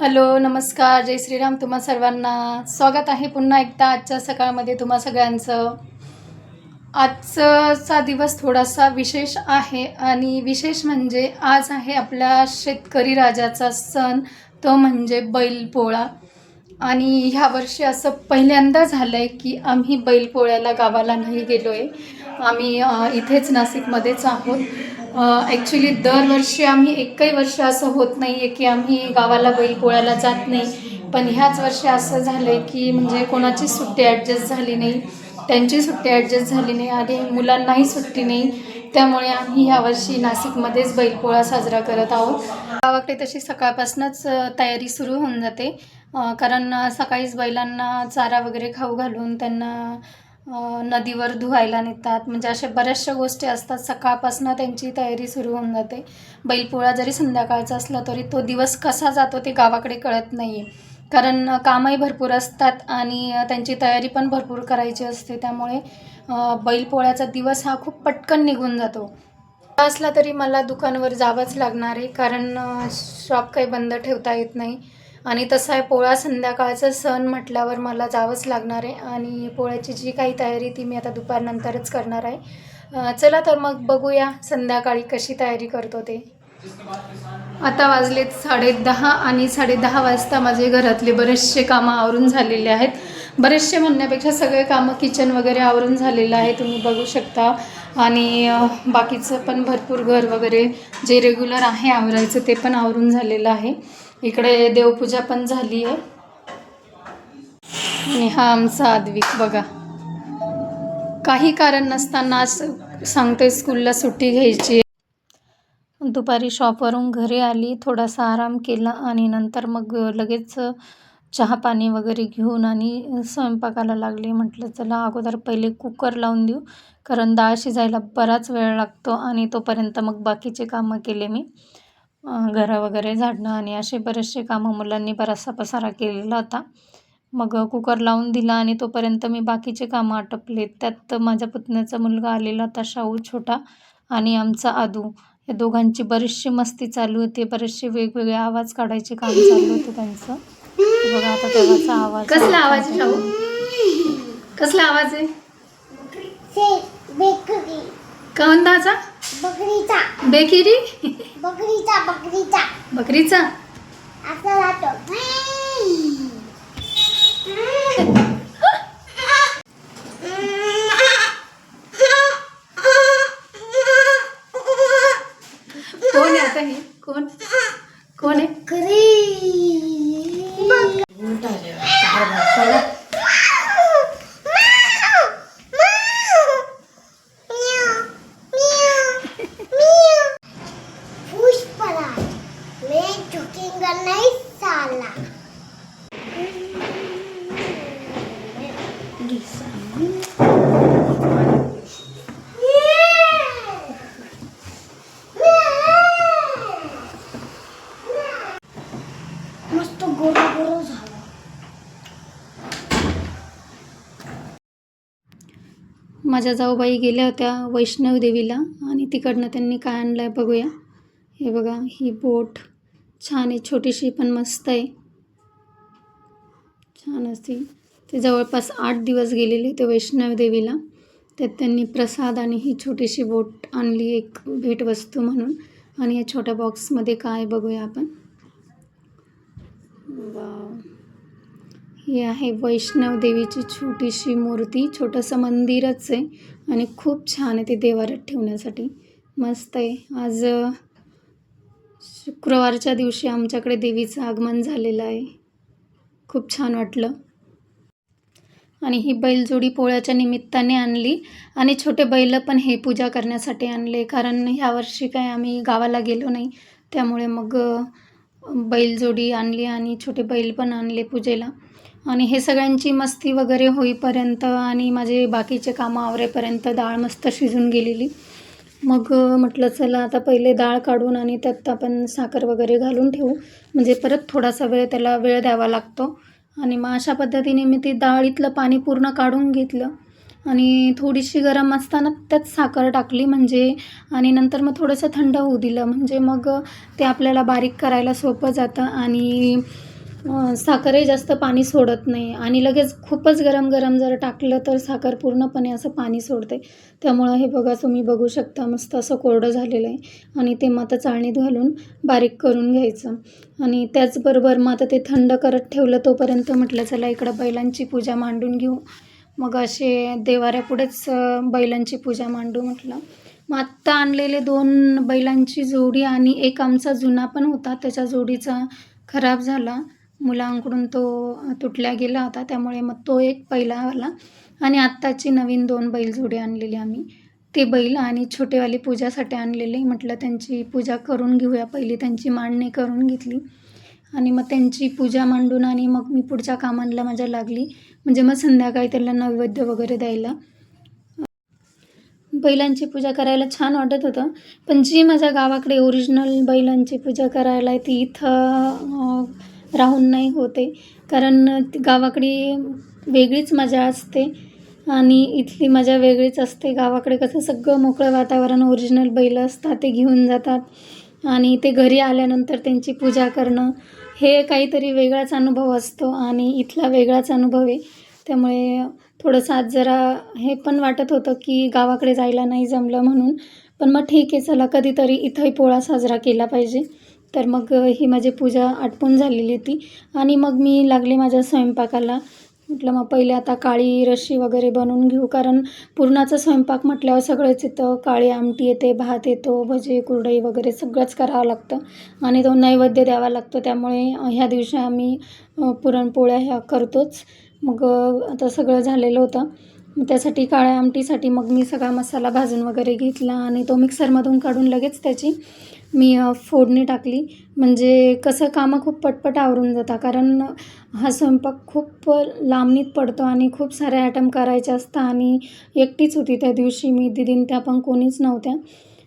Hello नमस्कार. जय श्रीराम तुम्हा सर्वांना. स्वागत आहे पुन्हा एकदा आजच्या सकाळमध्ये तुम्हा सगळ्यांचं. आजचा दिवस थोडासा विशेष आहे आणि विशेष म्हणजे आज आहे आपल्या शेतकरी राजाचा सण. तो म्हणजे बैलपोळा. आणि ह्या वर्षी असं पहिल्यांदा झालं आहे की आम्ही बैलपोळ्याला गावाला नाही गेलो आहे आम्ही इथेच नाशिकमध्येच आहोत. ॲक्च्युली दरवर्षी आम्ही एकही वर्ष असं होत नाही आहे की आम्ही गावाला बैलपोळ्याला जात नाही. पण ह्याच वर्षी असं झालं आहे की म्हणजे कोणाची सुट्टी ॲडजस्ट झाली नाही. त्यांची सुट्टी ॲडजस्ट झाली नाही. आणि मुलांनाही सुट्टी नाही. त्यामुळे आम्ही ह्यावर्षी नाशिकमध्येच बैलपोळा साजरा करत आहोत. गावाकडे तशी सकाळपासूनच तयारी सुरू होऊन जाते. कारण सकाळीच बैलांना चारा वगैरे खाऊ घालून त्यांना नदीवर धुवायला नेतात. म्हणजे अशा बऱ्याचशा गोष्टी असतात. सकाळपासून त्यांची तयारी सुरू होऊन जाते. बैलपोळा जरी संध्याकाळचा असला तरी तो दिवस कसा जातो ते गावाकडे कळत नाही आहे कारण कामही भरपूर असतात आणि त्यांची तयारी पण भरपूर करायची असते. त्यामुळे बैलपोळ्याचा दिवस हा खूप पटकन निघून जातो. असला तरी मला दुकानवर जावंच लागणार आहे. कारण शॉप काही बंद ठेवता येत नाही. आणि तसा आहे पोळा संध्याकाळचा सण म्हटल्यावर मला जावंच लागणार आहे आणि पोळ्याची जी काही तयारी ती मी आता दुपारनंतरच करणार आहे. चला तर मग बघूया संध्याकाळी कशी तयारी करतो ते. आता वाजलेत साडे दहा आणि साडे दहा वाजता माझे घरातले बरेचसे कामं आवरून झालेले आहेत. बरेचसे म्हणण्यापेक्षा सगळे कामं किचन वगैरे आवरून झालेलं आहे तुम्ही बघू शकता. आणि बाकीचं पण भरपूर घर वगैरे जे रेग्युलर आहे आवरायचं ते पण आवरून झालेलं आहे. इकडे देवपूजा पण झाली आहे. आणि हा आमचा आद्विक बघा. काही कारण नसताना आज सांगते स्कूलला सुट्टी घ्यायची दुपारी शॉपवरून घरी आली थोडासा आराम केला आणि नंतर मग लगेच चहा पाणी वगैरे घेऊन आणि स्वयंपाकाला लागले. म्हटलं चला अगोदर पहिले कुकर लावून देऊ कारण डाळ शिजायला बराच वेळ लागतो आणि तोपर्यंत मग बाकीचे कामं केले मी. घरं वगैरे झाडणं आणि असे बरेचसे कामं मुलांनी बराचसा पसारा केलेला होता. मग कुकर लावून दिला आणि तोपर्यंत मी बाकीचे कामं आटपले. त्यात माझ्या पुतण्याचा मुलगा आलेला होता शाहू छोटा आणि आमचा आदू. या दोघांची बरीचशी मस्ती चालू होती. बरेचसे वेगवेगळे आवाज काढायचे काम चालू होतं त्यांचं. बघा आता तेव्हाचा आवाज. कसला आवाज आहे, शाहू? कसला आवाज आहे? बकरी कोणताचा बकरीचा बेकिरी बकरीचा बकरीचा बकरीचा असा राहतो कोण आहे आता हे कोण कोण आहे पुष्पराज मैं झुकेगा नहीं साला मस्त गोरं गोरं झालं माझ्या जाऊबाई गेल्या होत्या वैष्णव देवीला आणि तिकडनं त्यांनी काय आणलं आहे बघूया. हे बघा ही बोट छान आहे छोटीशी पण मस्त आहे. छान असते ते जवळपास आठ दिवस गेलेले ते वैष्णव देवीला. त्यात त्यांनी प्रसाद आणि ही छोटीशी बोट आणली एक भेटवस्तू म्हणून. आणि या छोट्या बॉक्समध्ये काय बघूया आपण. ही आहे वैष्णव देवीची छोटीशी मूर्ती. छोटंसं मंदिरच आहे आणि खूप छान आहे ते देवारात ठेवण्यासाठी. मस्त आहे. आज शुक्रवारच्या दिवशी आमच्याकडे देवीचं आगमन झालेलं आहे. खूप छान वाटलं. आणि ही बैलजोडी पोळ्याच्या निमित्ताने आणली. आणि छोटे बैल पण हे पूजा करण्यासाठी आणले. कारण ह्यावर्षी काय आम्ही गावाला गेलो नाही. त्यामुळे मग बैलजोडी आणली आणि छोटे बैल पण आणले पूजेला. आणि हे सगळ्यांची मस्ती वगैरे होईपर्यंत आणि माझे बाकीचे कामं आवरेपर्यंत डाळ मस्त शिजून गेलेली. मग म्हटलं चला आता पहिले डाळ काढून आणि त्यात आपण साखर वगैरे घालून ठेवू. म्हणजे परत थोडासा वेळ त्याला वेळ द्यावा लागतो. आणि मग अशा पद्धतीने मी ती डाळीतलं पाणी पूर्ण काढून घेतलं. आणि थोडीशी गरम असताना त्यात साखर टाकली म्हणजे आणि नंतर मग थोडंसं थंड होऊ दिलं. म्हणजे मग ते आपल्याला बारीक करायला सोपं जातं आणि साखरही जास्त पाणी सोडत नाही. आणि लगेच खूपच गरम गरम जर टाकलं तर साखर पूर्णपणे असं पाणी सोडते. त्यामुळं हे बघा तुम्ही बघू शकता मस्त असं कोरडं झालेलं आहे. आणि ते मग आता चाळणीत घालून बारीक करून घ्यायचं. आणि त्याचबरोबर मग आता ते थंड करत ठेवलं तोपर्यंत म्हटलं चला इकडं बैलांची पूजा मांडून घेऊ. मग असे देवाऱ्यापुढेच बैलांची पूजा मांडू म्हटलं. मग आत्ता आणलेले दोन बैलांची जोडी आणि एक आमचा जुना पण होता त्याच्या जोडीचा खराब झाला. मुलांकडून तो तुटल्या गेला होता त्यामुळे मग तो एक पहिला आला. आणि आत्ताची नवीन दोन बैल जोडी आणलेली आम्ही. ते बैल आणि छोटेवाली पूजासाठी आणलेले म्हटलं त्यांची पूजा करून घेऊया. पहिली त्यांची मांडणी करून घेतली. आणि मग त्यांची पूजा मांडून आणि मग मी पुढच्या कामांना माझ्या लागली. म्हणजे मग संध्याकाळी त्याला नैवेद्य वगैरे द्यायला. बैलांची पूजा करायला छान वाटत होतं. पण जी माझ्या गावाकडे ओरिजिनल बैलांची पूजा करायला आहे ती इथं राहून नाही होते. कारण गावाकडे वेगळीच मजा असते आणि इथली मजा वेगळीच असते. गावाकडे कसं सगळं मोकळं वातावरण ओरिजिनल बैल असतात ते घेऊन जातात आणि ते घरी आल्यानंतर त्यांची पूजा करणं हे काहीतरी वेगळाच अनुभव असतो आणि इथला वेगळाच अनुभव आहे. त्यामुळे थोडंसं आज जरा हे पण वाटत होतं की गावाकडे जायला नाही जमलं म्हणून. पण मग ठीक आहे चला कधीतरी इथंही पोळा साजरा केला पाहिजे. तर मग ही माझी पूजा आटपून झालेली होती. आणि मग मी लागले माझ्या स्वयंपाकाला. म्हटलं मग पहिले आता काळी रशी वगैरे बनवून घेऊ. कारण पुरणाचा स्वयंपाक म्हटल्यावर सगळंच येतं. काळी आमटी येते भात येतो भजे कुरडई वगैरे सगळंच करावं लागतं आणि तो नैवेद्य द्यावा लागतो. त्यामुळे ह्या दिवशी आम्ही पुरणपोळ्या ह्या करतोच. मग आता सगळं झालेलं होतं. त्यासाठी काळ्या आमटीसाठी मग मी सगळा मसाला भाजून वगैरे घेतला आणि तो मिक्सरमधून काढून लगेच त्याची मी फोडणी टाकली. म्हणजे कसं कामं खूप पटपट आवरून जातात. कारण हा स्वयंपाक खूप लांबणीत पडतो आणि खूप सारे आयटम करायचे असतात आणि एकटीच होती त्या दिवशी मी. दिदीन त्या पण कोणीच नव्हत्या.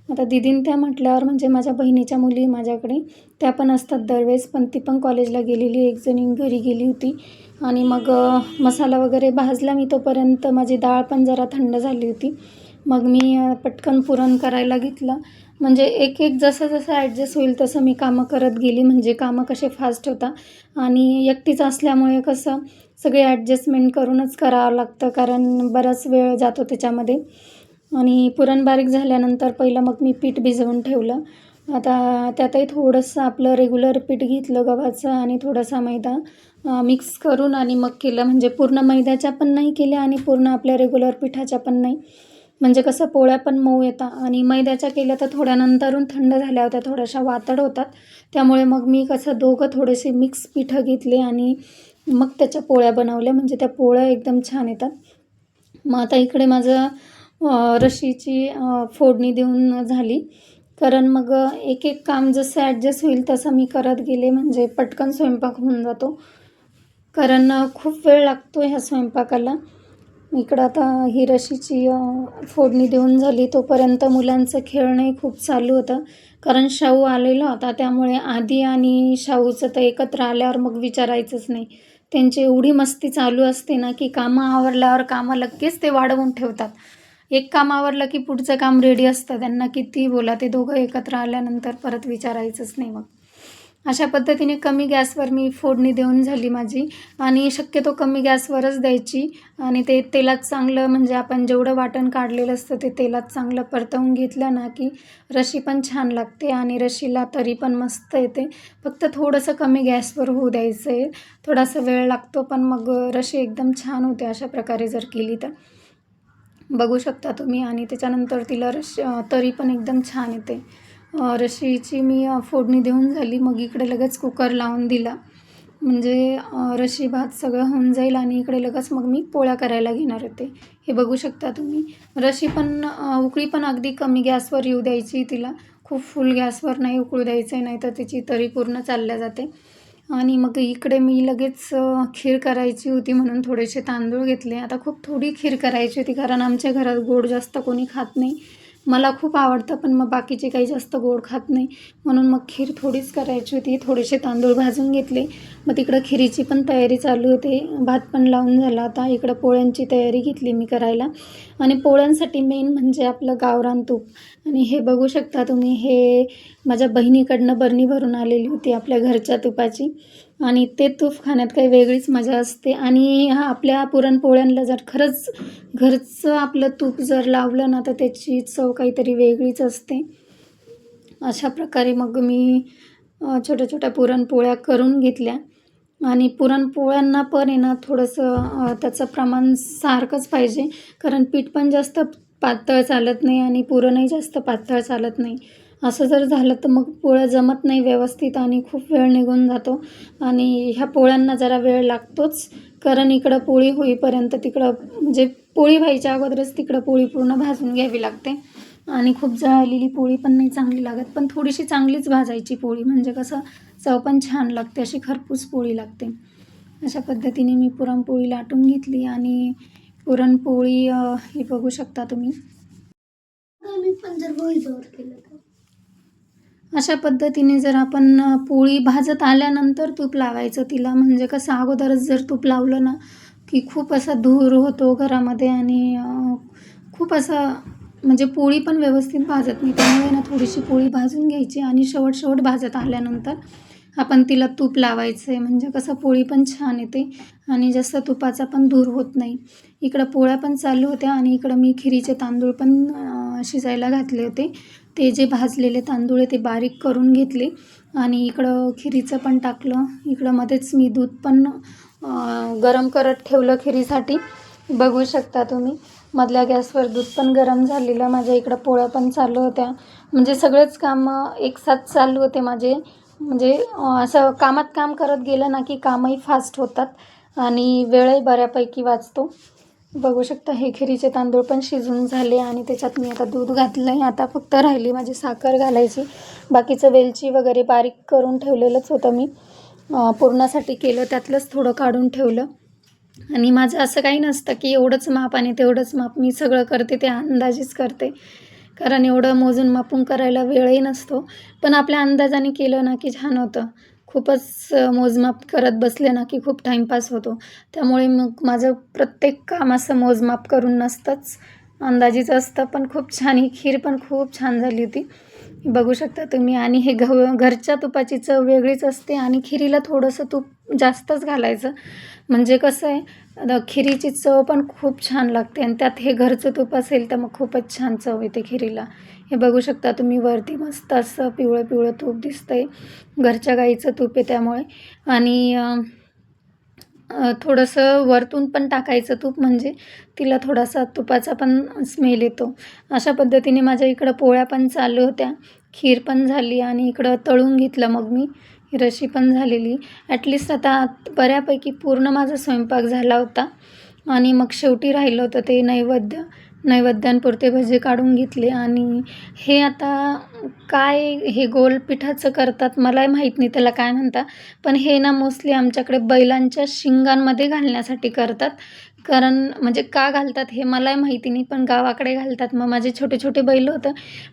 आता दिदीन त्या म्हटल्यावर म्हणजे माझ्या बहिणीच्या मुली माझ्याकडे त्या पण असतात दरवेळेस. पण ती पण कॉलेजला गेलेली एक जणी घरी गेली होती. आणि मग मसाला वगैरे भाजला मी तोपर्यंत माझी डाळ पण जरा थंड झाली होती. मग मी पटकन पुरण करायला घेतलं. म्हणजे एक एक जसं जसं ॲडजस्ट होईल तसं मी कामं करत गेली. म्हणजे कामं कसे फास्ट होता. आणि एकटीच असल्यामुळे कसं सगळे ॲडजस्टमेंट करूनच करावं लागतं. कारण बराच वेळ जातो त्याच्यामध्ये. आणि पुरण बारीक झाल्यानंतर पहिलं मग मी पीठ भिजवून ठेवलं. आता त्यातही थोडंसं आपलं रेग्युलर पीठ घेतलं गव्हाचं आणि थोडासा मैदा मिक्स करून आणि मग केलं. म्हणजे पूर्ण मैद्याच्या पण नाही केल्या आणि पूर्ण आपल्या रेग्युलर पिठाच्या पण नाही. म्हणजे कसं पोळ्या पण मऊ येतात आणि मैद्याच्या केल्या तर थोड्या नंतरून थंड झाल्या होत्या थोड्याशा वातड होतात. त्यामुळे मग मी कसं दोघं थोडेसे मिक्स पिठं घेतले आणि मग त्याच्या पोळ्या बनवल्या. म्हणजे त्या पोळ्या एकदम छान येतात. मग आता इकडे माझं रशीची फोडणी देऊन झाली. कारण मग एक एक काम जसं ॲडजस्ट होईल तसं मी करत गेले म्हणजे पटकन स्वयंपाक होऊन जातो. कारण खूप वेळ लागतो ह्या स्वयंपाकाला. इकडं आता ही रशीची फोडणी देऊन झाली तोपर्यंत मुलांचं खेळणंही खूप चालू होतं. कारण शाहू आलेला होता त्यामुळे आधी आणि शाहूचं तर एकत्र आल्यावर मग विचारायचंच नाही. त्यांची एवढी मस्ती चालू असते ना की कामं आवरल्यावर कामं लगेच ते वाढवून ठेवतात. एक काम आवरलं की पुढचं काम रेडी असतं. त्यांना किती बोला ते दोघं एकत्र आल्यानंतर परत विचारायचंच नाही मग. अशा पद्धतीने कमी गॅसवर मी फोडणी देऊन झाली माझी. आणि शक्यतो कमी गॅसवरच द्यायची. आणि ते तेलात चांगलं म्हणजे आपण जेवढं वाटण काढलेलं असतं ते तेलात चांगलं परतवून घेतलं ना की रशी पण छान लागते आणि रशीला तरी पण मस्त येते. फक्त थोडंसं कमी गॅसवर होऊ द्यायचं आहे थोडासा वेळ लागतो पण मग रशी एकदम छान होते अशा प्रकारे जर केली तर. बघू शकता तुम्ही. आणि त्याच्यानंतर तिला रश तरी पण एकदम छान येते. रशीची मी फोडणी देऊन झाली. मग इकडे लगेच कुकर लावून दिला. म्हणजे रशी भात सगळं होऊन जाईल आणि इकडे लगेच मग मी पोळ्या करायला घेणार होते. हे बघू शकता तुम्ही. रशी पण उकळी पण अगदी कमी गॅसवर येऊ द्यायची तिला. खूप फुल गॅसवर नाही उकळू द्यायचं आहे नाही तर तिची तरी पूर्ण चालल्या जाते. आणि मग इकडे मी लगेच खीर करायची होती म्हणून थोडेसे तांदूळ घेतले. आता खूप थोडी खीर करायची होती कारण आमच्या घरात गोड जास्त कोणी खात नाही. मला खूप आवडतं पण मग बाकीचे काही जास्त गोड खात नाही. म्हणून मग खीर थोडीच करायची होती. थोडेसे तांदूळ भाजून घेतले. मग तिकडं खिरीची पण तयारी चालू होते. भात पण लावून झाला आता इकडं पोळ्यांची तयारी घेतली मी करायला. आणि पोळ्यांसाठी मेन म्हणजे आपलं गावरान तूप. आणि हे बघू शकता तुम्ही हे माझ्या बहिणीकडनं बरणी भरून आलेली होती आपल्या घरच्या तुपाची. आणि ते तूप खाण्यात काही वेगळीच मजा असते. आणि हा आपल्या पुरणपोळ्यांना जर खरंच घरचं आपलं तूप जर लावलं ना तर त्याची चव काहीतरी वेगळीच असते. अशा प्रकारे मग मी छोट्या छोट्या पुरणपोळ्या करून घेतल्या. आणि पुरणपोळ्यांना पण आहे ना थोडंसं त्याचं प्रमाण सारखंच पाहिजे. कारण पीठ पण जास्त पातळ चालत नाही आणि पुरणही जास्त पातळ चालत नाही. असं जर झालं तर मग पोळ्या जमत नाही व्यवस्थित आणि खूप वेळ निघून जातो. आणि ह्या पोळ्यांना जरा वेळ लागतोच. कारण इकडं पोळी होईपर्यंत तिकडं म्हणजे पोळी व्हायच्या अगोदरच तिकडं पोळी पूर्ण भाजून घ्यावी लागते. आणि खूप जळलेली पोळी पण नाही चांगली लागत. पण थोडीशी चांगलीच भाजायची पोळी. म्हणजे कसं चव पण छान लागते. अशी खरपूस पोळी लागते. अशा पद्धतीने मी पुरणपोळी लाटून घेतली. आणि पुरणपोळी ही बघू शकता तुम्ही. मी पण जर गोळीवर केलं. अशा पद्धतीने जर आपण पोळी भाजत आल्यानंतर तूप लावायचं तिला म्हणजे कसं अगोदरच जर तूप लावलं ना की खूप असा धूर होतो घरामध्ये आणि खूप असं म्हणजे पोळी पण व्यवस्थित भाजत नाही. त्यामुळे ना थोडीशी पोळी भाजून घ्यायची आणि शेवट शेवट भाजत आल्यानंतर आपण तिला तूप लावायचं आहे म्हणजे कसं पोळी पण छान येते आणि जास्त तुपाचा पण धूर होत नाही. इकडं पोळ्या पण चालू होत्या आणि इकडं मी खिरीचे तांदूळ पण शिजायला घातले होते. ते जे भाजलेले तांदूळ आहे ते बारीक करून घेतले. आणि इकडं खिरीचं पण टाकलं. इकडं मध्येच मी दूध पण गरम करत ठेवलं खिरीसाठी. बघू शकता तुम्ही. मधल्या गॅसवर दूध पण गरम झालेलं. माझ्या इकडं पोळ्या पण चालू होत्या. म्हणजे सगळेच कामं एकसाथ चालू होते माझे. म्हणजे असं कामात काम करत गेलं ना की कामही फास्ट होतात. आणि वेळही बऱ्यापैकी वाचतो. बघू शकता हे खिरीचे तांदूळ पण शिजून झाले आणि त्याच्यात मी आता दूध घातलं आहे आता फक्त राहिली माझी साखर घालायची. बाकीचं वेलची वगैरे बारीक करून ठेवलेलंच होतं मी. पुरणासाठी केलं त्यातलंच थोडं काढून ठेवलं. आणि माझं असं काही नसतं की एवढंच माप आणि तेवढंच माप. मी सगळं करते ते अंदाजेच करते. कारण एवढं मोजून मापून करायला वेळही नसतो. पण आपल्या अंदाजाने केलं ना की छान होतं. खूपच मोजमाप करत बसले ना की खूप टाईमपास होतो. त्यामुळे मग माझं प्रत्येक काम असं मोजमाप करून नसतंच. अंदाजीच असतं पण खूप छान. ही खीर पण खूप छान झाली होती. बघू शकता तुम्ही. आणि हे घ घरच्या तुपाची चव वेगळीच असते आणि खिरीला थोडंसं तूप जास्तच घालायचं. म्हणजे कसं आहे खिरीची चव पण खूप छान लागते आणि त्यात हे घरचं तूप असेल तर मग खूपच छान चव येते खिरीला. हे बघू शकता तुम्ही वरती मस्त असं पिवळं पिवळं तूप दिसतं आहे घरच्या गाईचं तूप आहे त्यामुळे. आणि थोडंसं वरतून पण टाकायचं तूप म्हणजे तिला थोडासा तुपाचा पण स्मेल येतो. अशा पद्धतीने माझ्या इकडं पोळ्या पण चालू होत्या. खीर पण झाली आणि इकडं तळून घेतलं मग मी. रशी पण झालेली. ॲटलिस्ट आता बऱ्यापैकी पूर्ण माझा स्वयंपाक झाला होता. आणि मग शेवटी राहिलं होतं ते नैवेद्य. नैवेद्यांपुरते भजे काढून घेतले. आणि हे आता काय हे गोल पिठाचं करतात मलाही माहीत नाही त्याला काय म्हणतात. पण हे ना मोस्टली आमच्याकडे बैलांच्या शिंगांमध्ये घालण्यासाठी करतात. कारण म्हणजे का घालतात हे मलाही माहिती नाही पण गावाकडे घालतात. मग माझे छोटे छोटे बैल होतं.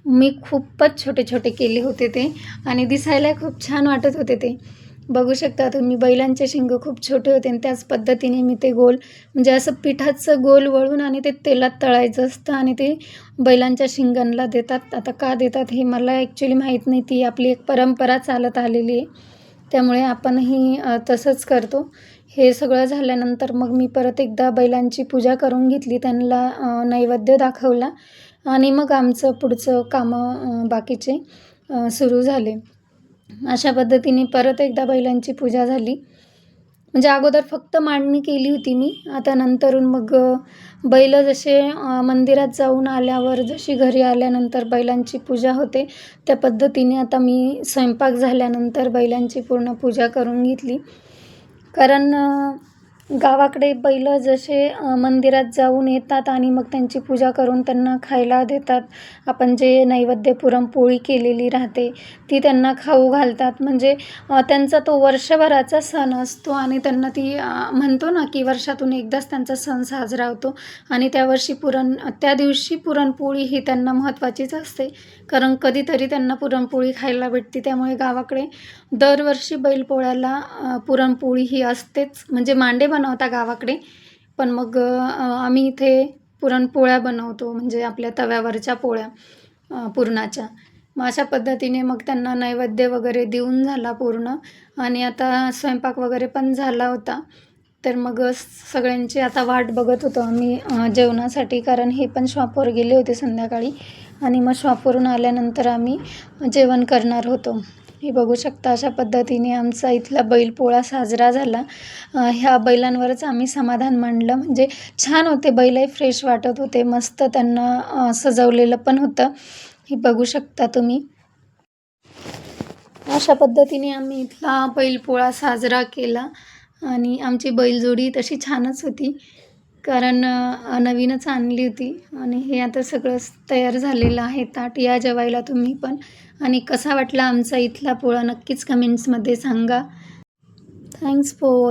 मी खूपच छोटे छोटे केले होते ते. आणि दिसायला खूप छान वाटत होते ते. बघू शकता तुम्ही बैलांचे शिंग खूप छोटे होते आणि त्याच पद्धतीने मी ते गोल म्हणजे असं पिठाचं गोल वळून आणि ते तेलात तळायचं असतं आणि ते बैलांच्या शिंगांना देतात. आता का देतात हे मला ॲक्च्युली माहीत नाही. ती आपली एक परंपरा चालत आलेली आहे. त्यामुळे आपणही तसंच करतो. हे सगळं झाल्यानंतर मग मी परत एकदा बैलांची पूजा करून घेतली. त्यांना नैवेद्य दाखवला आणि मग आमचं पुढचं कामं बाकीचे सुरू झाले. अशा पद्धतीने परत एकदा बैलांची पूजा झाली. म्हणजे अगोदर फक्त मांडणी केली होती मी. आता नंतरून मग बैल जसे मंदिरात जाऊन आल्यावर जशी घरी आल्यानंतर बैलांची पूजा होते त्या पद्धतीने आता मी स्वयंपाक झाल्यानंतर बैलांची पूर्ण पूजा करून घेतली. कारण गावाकडे बैल जसे मंदिरात जाऊन येतात आणि मग त्यांची पूजा करून त्यांना खायला देतात. आपण जे नैवेद्य पुरणपोळी केलेली राहते ती त्यांना खाऊ घालतात. म्हणजे त्यांचा तो वर्षभराचा सण असतो आणि त्यांना ती म्हणतो ना की वर्षातून एकदाच त्यांचा सण साजरा होतो. आणि त्या वर्षी पुरण त्या दिवशी पुरणपोळी ही त्यांना महत्त्वाचीच असते. कारण कधीतरी त्यांना पुरणपोळी खायला भेटते. त्यामुळे गावाकडे दरवर्षी बैलपोळ्याला पुरणपोळी ही असतेच. म्हणजे मांडे बनवता गावाकडे. पण मग आम्ही इथे पुरणपोळ्या बनवतो म्हणजे आपल्या तव्यावरच्या पोळ्या पुरणाच्या. मग अशा पद्धतीने मग त्यांना नैवेद्य वगैरे देऊन झाला पूर्ण. आणि आता स्वयंपाक वगैरे पण झाला होता. तर मग सगळ्यांची आता वाट बघत होतो आम्ही जेवणासाठी. कारण हे पण शॉपवर गेले होते संध्याकाळी. आणि मग शॉपवरून आल्यानंतर आम्ही जेवण करणार होतो. हे बघू शकता अशा पद्धतीने आमचा इथला बैलपोळा साजरा झाला. ह्या बैलांवरच आम्ही समाधान मांडलं. म्हणजे छान होते बैलही फ्रेश वाटत होते मस्त त्यांना सजवलेलं पण होतं. हे बघू शकता तुम्ही. अशा पद्धतीने आम्ही इथला बैलपोळा साजरा केला. आणि आमची बैलजोडी तशी छानच होती. कारण नवीनच आणली होती. आणि हे आता सगळं तयार झालेलं आहे. ताट या जेवायला तुम्ही पण आणि कसा वाटला आमचा इथला पोळा नक्कीच कमेंट्समध्ये सांगा. Thanks for